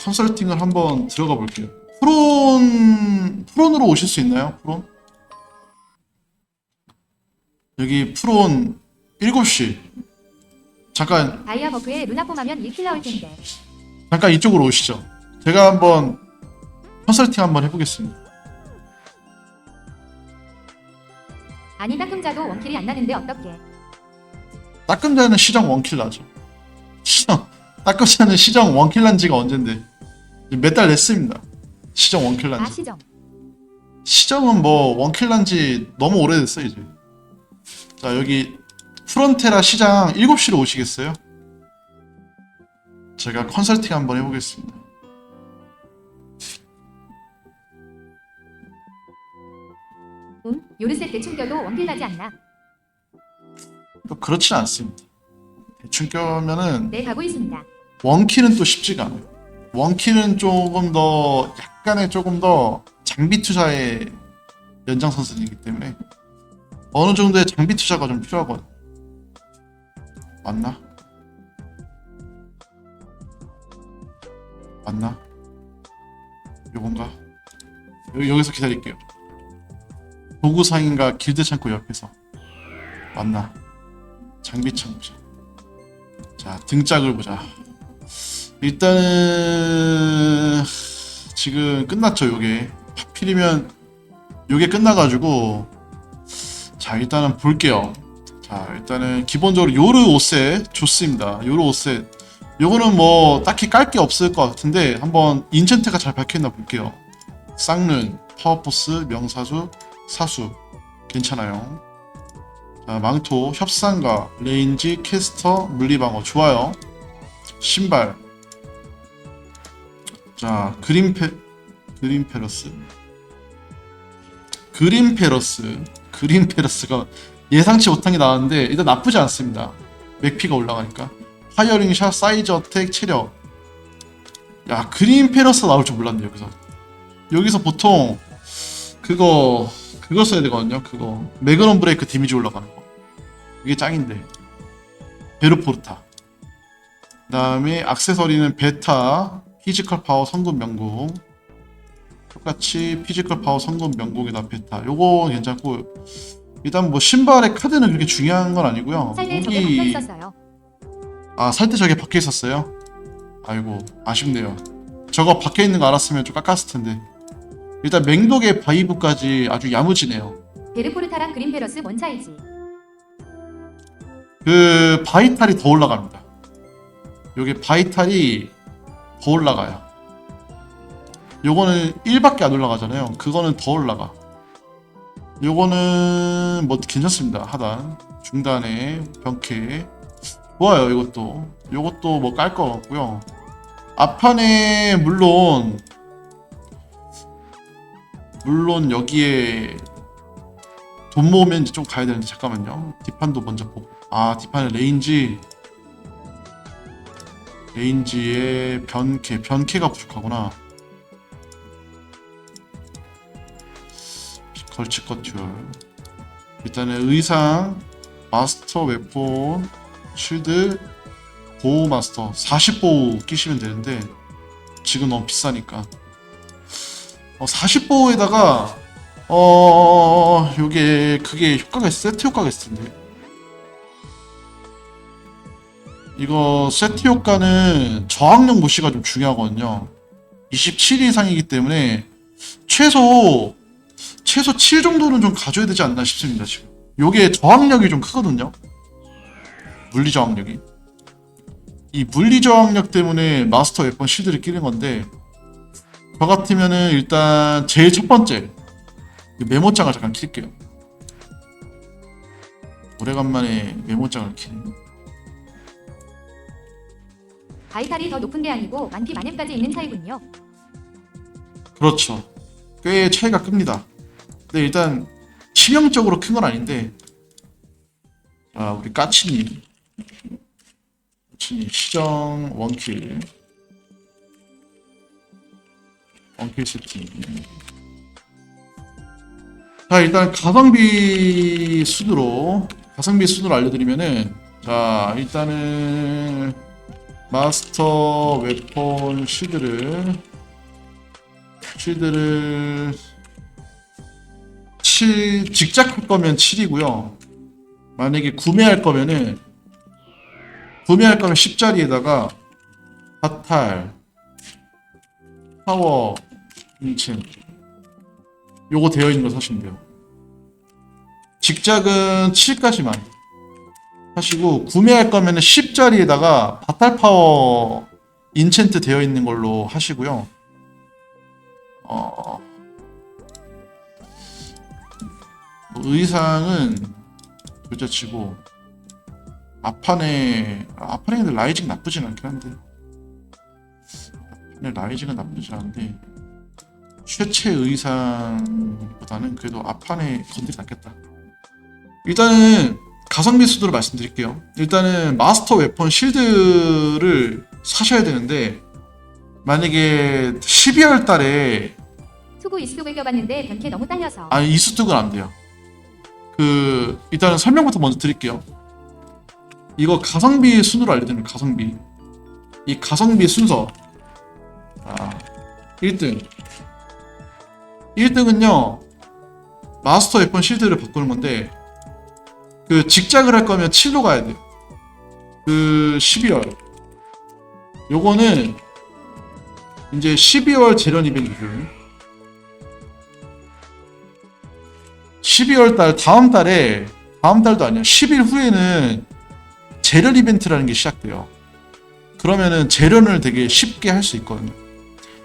컨설팅을 한번 들어가 볼게요. 프론 프론으로 오실 수 있나요? 프론? 여기 프론 7시. 잠깐 다이아 버프에 루나 폼하면 1킬 나올 텐데. 잠깐 이쪽으로 오시죠. 제가 한번 컨설팅 한번 해보겠습니다. 아니 따끔자도 원킬이 안 나는데 어떻게? 따끔자는 시정 원킬 나죠. 시정 따끔자는 시정 원킬 난 지가 언젠데 몇 달 냈습니다. 시정 원킬 난 아 지. 시정. 시정은 뭐 원킬 난 지 너무 오래됐어 이제. 자 여기 프론테라 시장 7시로 오시겠어요? 제가 컨설팅 한번 해보겠습니다. 음? 요르셋 대충 껴도 원킬 나지 않나? 또 그렇진 않습니다. 대충 껴면은 네 가고 있습니다. 원킬은 또 쉽지가 않아요. 원킬은 조금 더 약간의 조금 더 장비 투자의 연장선상이기 때문에 어느 정도의 장비 투자가 좀 필요하거든. 맞나? 맞나? 요건가? 여기, 여기서 기다릴게요. 도구상인가 길드 창고 옆에서 맞나? 장비 창고자. 자 등짝을 보자. 일단은 지금 끝났죠 요게. 하필이면 요게 끝나가지고 자 일단은 볼게요. 자 일단은 기본적으로 요르 옷셋 좋습니다. 요르 옷셋 요거는 뭐 딱히 깔 게 없을 것 같은데 한번 인챈트가 잘 박혀있나 볼게요. 쌍룬 파워포스 명사수 사수. 괜찮아요. 자 망토 협상가 레인지 캐스터 물리방어. 좋아요. 신발 자 그린페 그린페러스. 그린페러스 그린페러스가 예상치 못한 게 나왔는데 일단 나쁘지 않습니다. 맥피가 올라가니까. 파이어링 샷 사이즈 어택 체력. 야 그린페러스 나올 줄 몰랐네 여기서. 여기서 보통 그거 그거 써야 되거든요 그거. 매그넘 브레이크 데미지 올라가는 거. 이게 짱인데. 베르포르타. 그 다음에 악세서리는 베타 피지컬 파워 성급 명공 똑같이 피지컬 파워 성급 명공에다 베타 요거 괜찮고 일단 뭐 신발의 카드는 그렇게 중요한 건 아니고요 살때 저게 박혀 있었어요. 아살 때 저게 박혀 있었어요? 아이고 아쉽네요 저거 박혀 있는 거 알았으면 좀 깎았을 텐데 일단 맹독의 바이브까지 아주 야무지네요 베르포르타랑 그린페러스 뭔 차이지? 그 바이탈이 더 올라갑니다. 요게 바이탈이 더 올라가요. 요거는 1밖에 안 올라가잖아요. 그거는 더 올라가. 요거는 뭐 괜찮습니다. 하단 중단에 병캐 좋아요. 이것도 요것도 뭐 깔 거 같고요. 앞판에 물론 물론 여기에 돈 모으면 좀 가야 되는데 잠깐만요. 뒷판도 먼저 보고. 아 뒷판에 레인지 레인지에 변캐 변캐가 부족하구나. 걸치컷 듀얼. 일단은 의상, 마스터 웨폰, 쉴드, 보호 마스터 40보호 끼시면 되는데 지금 너무 비싸니까. 어, 40보호에다가 어, 요게 그게 효과가 있, 세트 효과가 있을 텐데. 이거 세트 효과는 저항력 무시가 좀 중요하거든요. 27 이상이기 때문에 최소 최소 7 정도는 좀 가져야 되지 않나 싶습니다, 지금. 요게 저항력이 좀 크거든요. 물리 저항력이. 이 물리 저항력 때문에 마스터 웨폰 실드를 끼는 건데 저 같으면은 일단 제일 첫 번째 이 메모장을 잠깐 킬게요. 오래간만에 메모장을 키네. 바이탈이 더 높은 게 아니고 만피 만렙까지 있는 차이군요. 그렇죠. 꽤 차이가 큽니다. 근데 일단 치명적으로 큰 건 아닌데 아 우리 까치님 까치님 시정 원킬 원킬 세팅 자 일단 가성비 순으로 가성비 순으로 알려드리면은 자 일단은 마스터 웨폰 쉴드를 쉴드를 7 직작 할 거면 7이고요. 만약에 구매할 거면은 구매할 거면 10짜리에다가 바탈 파워 인챈 요거 되어 있는 거 사시면 돼요. 직작은 7까지만 하시고 구매할 거면은 10짜리에다가 바탈 파워 인챈트 되어 있는 걸로 하시고요. 어 의상은 둘째치고 아판에 아판에 근데 라이징 나쁘진 않긴 한데 아판에 라이징은 나쁘진 않은데 최체 의상보다는 그래도 아판에 건들이 낫겠다. 일단은 가성비 수도를 말씀드릴게요. 일단은 마스터 웨폰 실드를 사셔야 되는데 만약에 12월 달에 투구 이스톡을 껴봤는데 변캐 너무 딸려서. 아니 이수특은 안 돼요. 그 일단은 설명부터 먼저 드릴게요. 이거 가성비 순으로 알려드리는 가성비. 이 가성비 순서. 아, 1등. 1등은요. 마스터 웨폰 실드를 바꾸는 건데 그 직작을 할 거면 7로 가야 돼요. 그 12월. 요거는 이제 12월 재련 이벤트 12월 달 다음 달에 다음 달도 아니야. 10일 후에는 재련 이벤트라는 게 시작돼요. 그러면은 재련을 되게 쉽게 할 수 있거든요.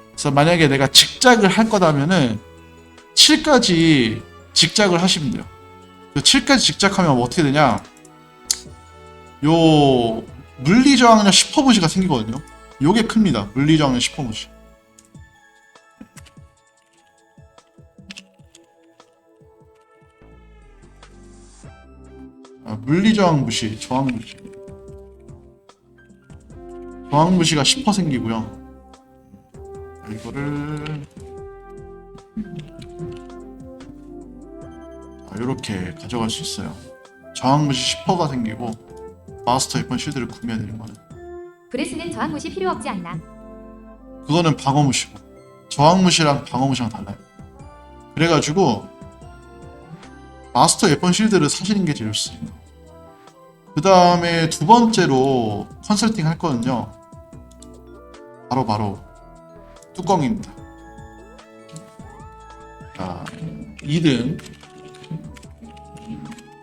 그래서 만약에 내가 직작을 할 거다면은 7까지 직작을 하시면 돼요. 그 7까지 직작하면 뭐 어떻게 되냐? 요 물리저항력 10%가 생기거든요. 요게 큽니다. 물리저항력 10%. 아, 물리저항 무시, 저항 무시. 저항 무시가 10% 생기고요. 자, 이거를 아, 이렇게 가져갈 수 있어요. 저항 무시 10%가 생기고 마스터 웨폰 쉴드를 구매해 드린 거는 브레스는 저항 무시 필요 없지 않나. 그거는 방어 무시고 저항 무시랑 방어 무시랑 달라요. 그래가지고 마스터 웨폰 실드를 사시는 게 제일 좋습니다. 그 다음에 두 번째로 컨설팅 할 거는요. 바로 바로 뚜껑입니다. 자, 2등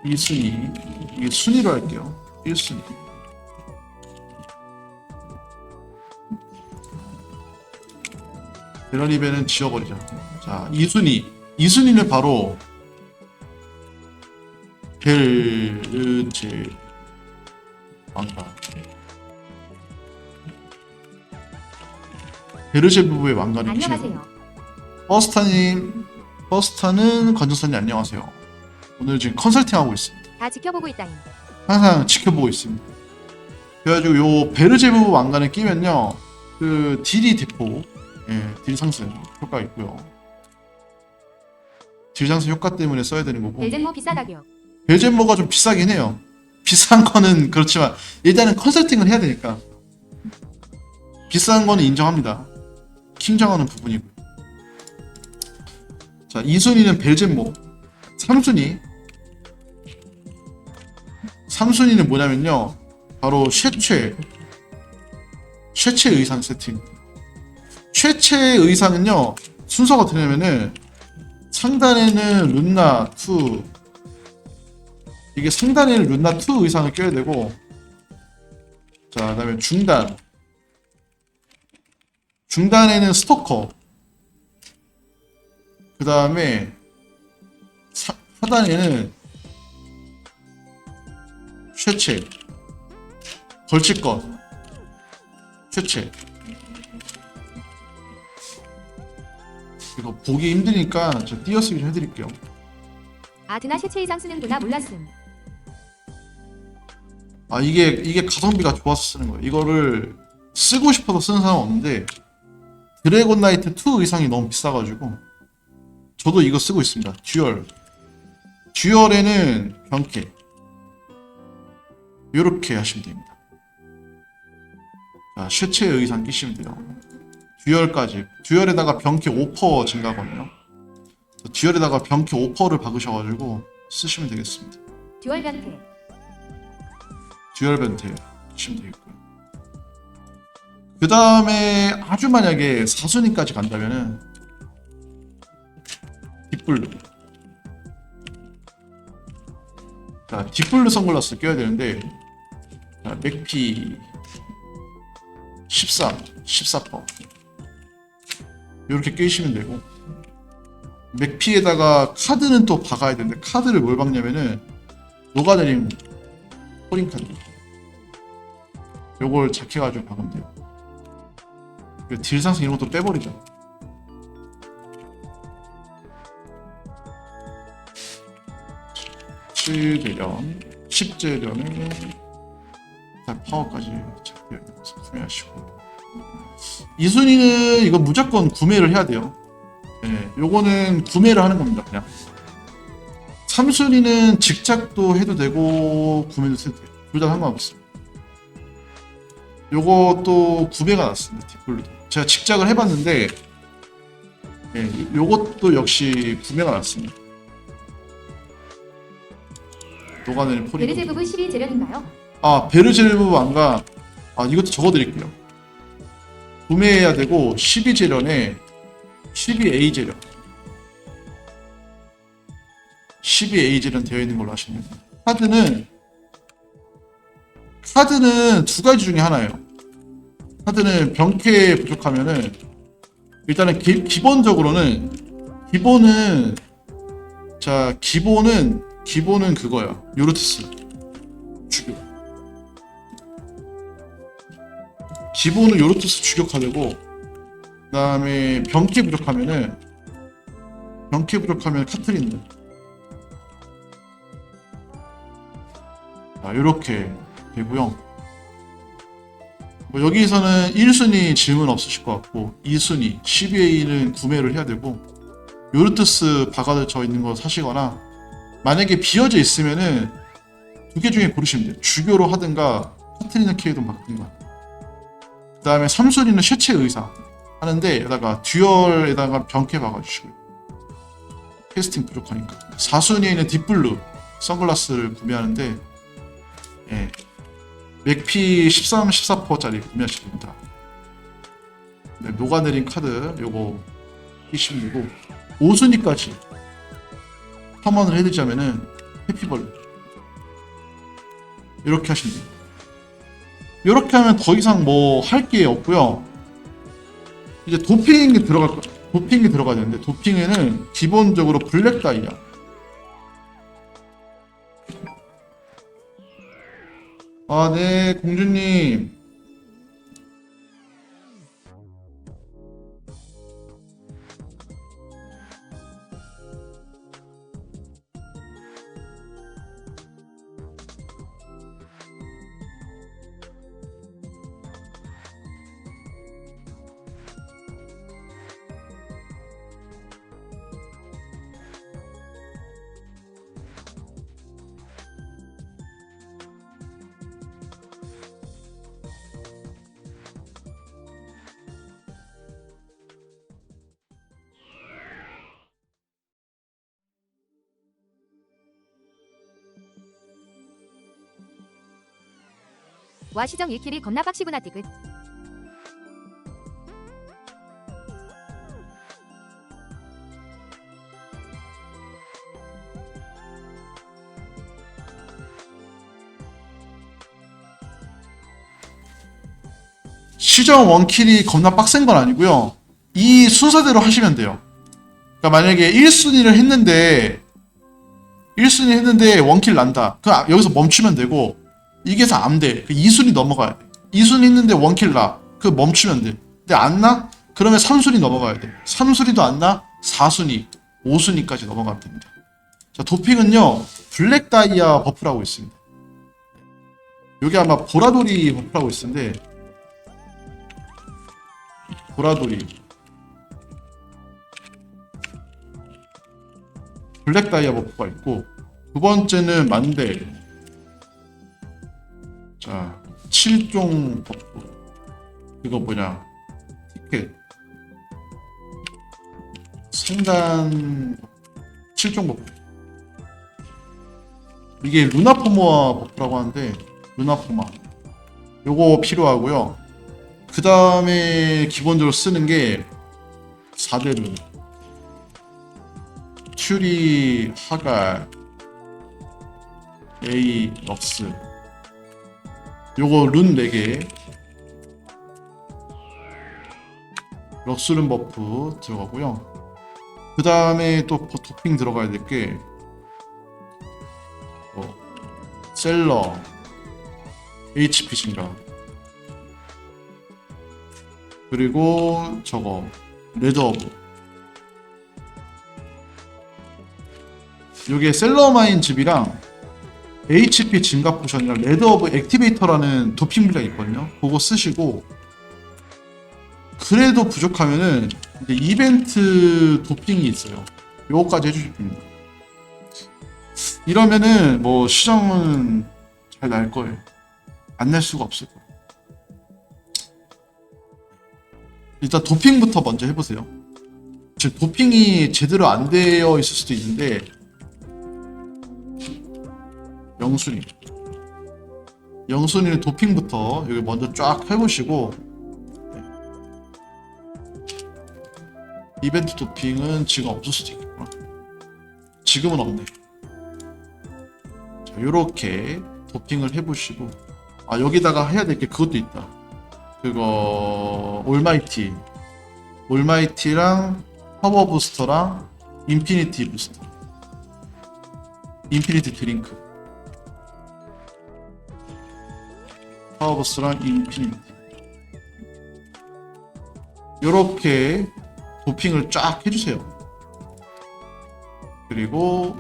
2순위 이게 순위로 할게요. 1순위 베러니베는 지워버리자. 자, 2순위. 2순위는 바로 벨제 왕관. 베르제 부부의 왕관이. 안녕하세요. 버스타님, 버스타는 건조사님 안녕하세요. 오늘 지금 컨설팅 하고 있습니다. 다 지켜보고 있다니. 항상 지켜보고 있습니다. 그래가지고 요 베르제브 왕관을 끼면요, 그 딜이 대포, 예, 딜 상승 효과 있고요. 딜 상승 효과 때문에 써야 되는 거고. 벨젠모 비싸다교. 벨젠모가 좀 비싸긴 해요. 비싼 거는 그렇지만 일단은 컨설팅을 해야 되니까 비싼 거는 인정합니다. 킹정하는 부분이고. 자, 2순위는 벨젠모. 3순위. 3순위는 뭐냐면요. 바로 쉐체. 쉐체 의상 세팅. 쉐체 의상은요. 순서가 어떻게 되냐면은 상단에는 룬나 2 이게 상단에는 룬나 2 의상을 껴야 되고 자 그다음에 중단 중단에는 스토커 그 다음에 하단에는 쉐체 걸칠 것 쉐체 이거 보기 힘드니까 저 띄어쓰기 좀 해드릴게요. 아 드나 쉐체 이상 쓰는구나. 몰랐음. 아 이게 이게 가성비가 좋아서 쓰는 거예요. 이거를 쓰고 싶어서 쓰는 사람 은 없는데 드래곤 나이트 2 의상이 너무 비싸가지고 저도 이거 쓰고 있습니다. 듀얼. 듀얼에는 병캐 이렇게 하시면 됩니다. 자, 쉐체의 의상 끼시면 돼요. 듀얼까지. 듀얼에다가 병키 5% 증가거든요. 듀얼에다가 병키 5%를 박으셔가지고 쓰시면 되겠습니다. 듀얼 변태. 듀얼 변태 쓰시면 되겠고요. 그 다음에 아주 만약에 사순위까지 간다면은 딥블루. 자, 딥블루 선글라스 껴야 되는데 자, 맥피 14, 14퍼. 이렇게 끼시면 되고. 맥피에다가 카드는 또 박아야 되는데 카드를 뭘 박냐면은 녹아내림 포링 카드. 요걸 착해가지고 박으면 돼요. 그 딜상승 이런 것도 빼버리자 칠 대련 10재련 에 파워까지 것을 구매하시고. 이 순위는 이거 무조건 구매를 해야 돼요. 예, 요거는 구매를 하는 겁니다 그냥. 3순위는 직작도 해도 되고 구매도 해도 돼요. 둘 다 상관없습니다. 요것도 구매가 났습니다 뒷블루도. 제가 직작을 해봤는데 예, 요것도 역시 구매가 났습니다. 녹아내린 포리 베르제부부 12 재련인가요? 아 베르제르브 안가. 아 이것도 적어드릴게요. 구매해야 되고 12재련에 12A 재련. 12A 재련 되어 있는 걸로 하시면 카드는 카드는 두 가지 중에 하나예요. 카드는 병캐 부족하면은 일단은 기, 기본적으로는 기본은 자 기본은 기본은 그거야 요르트스. 주교 기본은 요르투스 추격하되고 그 다음에 병캐 부족하면은 병캐 부족하면 카트린드. 자 요렇게 되고요. 뭐 여기서는 1순위 질문 없으실 것 같고 2순위 12A는 구매를 해야 되고 요르투스 박아져 있는 거 사시거나 만약에 비어져 있으면은 두 개 중에 고르시면 돼요. 주교로 하든가 카트리나 케이도 바꾸든가 그 다음에 3순위는 쉐체 의사 하는데 여기다가 듀얼에다가 병캐 박아주시고요 캐스팅 부족하니까. 4순위에는 딥블루 선글라스를 구매하는데 예. 맥피 13, 14%짜리 구매하시면 됩니다. 네, 녹아내린 카드 요거 끼시면 되고 5순위까지 첨언을 해드리자면은 해피벌 이렇게 하시면 돼요 이렇게 하면 더 이상 뭐 할 게 없고요. 이제 도핑이 들어갈 거, 도핑이 들어가야 되는데 도핑에는 기본적으로 블랙 다이아. 아, 네, 공주님. 와 시정 1킬이 겁나 빡시구나 디귿. 시정 원킬이 겁나 빡센 건 아니고요. 이 순서대로 하시면 돼요. 그러니까 만약에 1순위를 했는데 1순위 했는데 원킬 난다. 그 여기서 멈추면 되고 이게 다안 돼. 그 2순위 넘어가야 돼. 2순위 했는데 원킬 나. 그 멈추면 돼. 근데 안 나? 그러면 3순위 넘어가야 돼. 3순위도 안 나? 4순위, 5순위까지 넘어가면 됩니다. 자, 도핑은요. 블랙 다이아 버프라고 있습니다. 여기 아마 보라돌이 버프라고 있는데 보라돌이 블랙 다이아 버프가 있고 두 번째는 만델 자 7종 버프 그거 뭐냐? 티켓 상단 7종 버프 이게 루나포모아 버프라고 하는데 루나포마. 요거 필요하고요. 그 다음에 기본적으로 쓰는 게 4대 룬 튜리 하갈 A 럭스 요거 룬 4개. 럭스룬 버프 들어가고요. 그 다음에 또 버- 도핑 들어가야 될게 뭐, 셀러 HP 증가 그리고 저거 레드어브. 요게 셀러마인 즙이랑 HP 증가 포션이랑 레드어브 액티베이터라는 도핑 물약이 있거든요. 그거 쓰시고 그래도 부족하면은 이제 이벤트 도핑이 있어요. 요거까지 해주시면 됩니다 이러면은 뭐 시정은 잘 날 거예요. 안 낼 수가 없을 거예요. 일단 도핑부터 먼저 해보세요. 즉 도핑이 제대로 안 되어 있을 수도 있는데 영순이 영순이는 도핑부터 여기 먼저 쫙 해보시고 네. 이벤트 도핑은 지금 없을 수도 있겠구나. 지금은 없네. 자, 요렇게 도핑을 해보시고 아 여기다가 해야 될 게 그것도 있다. 그거 올마이티 올마이티랑 파워 부스터랑 인피니티 부스터 인피니티 드링크 부스터랑 인피니티 요렇게 도핑을 쫙 해주세요 그리고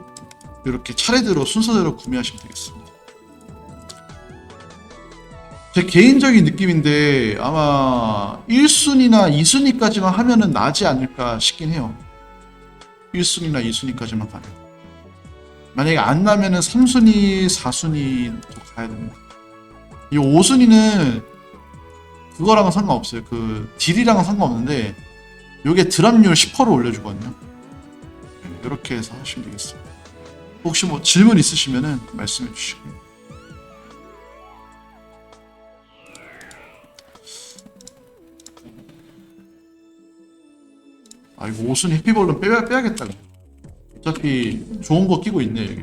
이렇게 차례대로 순서대로 구매하시면 되겠습니다 제 개인적인 느낌인데 아마 1순위나 2순위까지만 하면은 나지 않을까 싶긴 해요. 1순위나 2순위까지만 가면. 만약에 안 나면은 3순위, 4순위도 가야 됩니다. 이 5순위는 그거랑은 상관없어요. 그 딜이랑은 상관없는데 요게 드랍률 10%를 올려주거든요. 이렇게 해서 하시면 되겠습니다. 혹시 뭐 질문 있으시면은 말씀해 주시고요. 아 이거 옷은 해피볼은 빼야, 빼야겠다. 어차피 좋은 거 끼고 있네 여기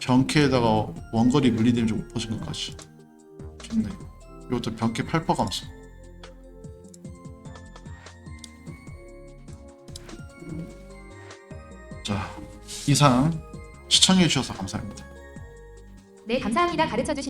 병캐에다가 원거리 물리 데미지 5%까지 좋네. 이것도 병캐 8% 감소. 자 이상 시청해 주셔서 감사합니다. 네 감사합니다. 가르쳐 주신